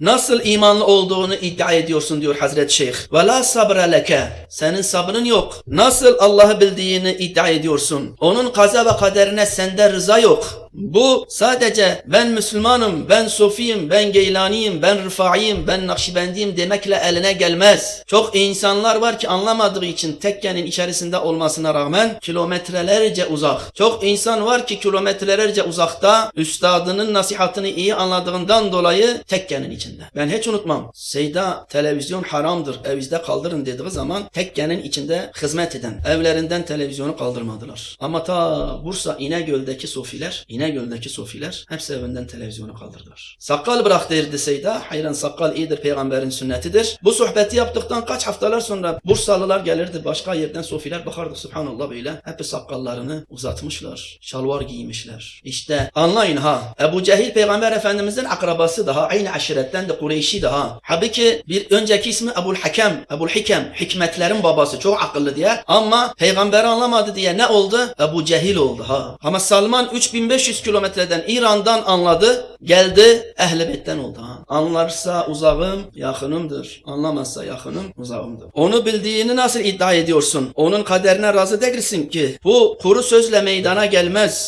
Nasıl imanlı olduğunu iddia ediyorsun diyor Hazreti Şeyh. Ve la sabre leke. Senin sabrın yok. Nasıl Allah'ı bildiğini iddia ediyorsun. Onun kaza ve kaderine sende rıza yok. Bu sadece ben Müslümanım, ben Sofiyim, ben Geylaniyim, ben Rıfa'iyim, ben Nakşibendiyim demekle eline gelmez. Çok insanlar var ki anlamadığı için tekkenin içerisinde olmasına rağmen kilometrelerce uzak. Çok insan var ki kilometrelerce uzakta üstadının nasihatini iyi anladığından dolayı tekkenin içinde. Ben hiç unutmam. Seyda televizyon haramdır evinizde kaldırın dediği zaman tekkenin içinde hizmet eden evlerinden televizyonu kaldırmadılar. Ama ta Bursa İnegöl'deki sofiler, İnegöl'deki sofiler hepsi evinden televizyonu kaldırdılar. Sakkal bırak derdi Seyda. Hayran sakkal iyidir peygamberin sünnetidir. Bu sohbeti yaptıktan kaç haftalar sonra Bursalılar gelirdi başka yerden sofiler bakardı subhanallah böyle. Hep sakallarını uzatmışlar. Şalvar giymişler. İşte anlayın ha. Ebu Cehil peygamber efendimizin akrabası daha aynı aşiretten de Kureyşi daha. Halbuki bir önceki ismi Ebul Hakem. Ebul Hikem. Hikmetlerin babası. Çok akıllı diye. Ama peygamberi anlamadı diye ne oldu? Ebu Cehil oldu ha. Ama Salman 3500 kilometreden İran'dan anladı. Geldi Beyt'ten oldu ha. Anlarsa uzağım yakınımdır. Anlamazsa yakınım uzağımdır. Onu bildiğini nasıl iddia ediyorsun? Onun kaderine razı değilsin ki. Bu kuru sözle meydana gelmez.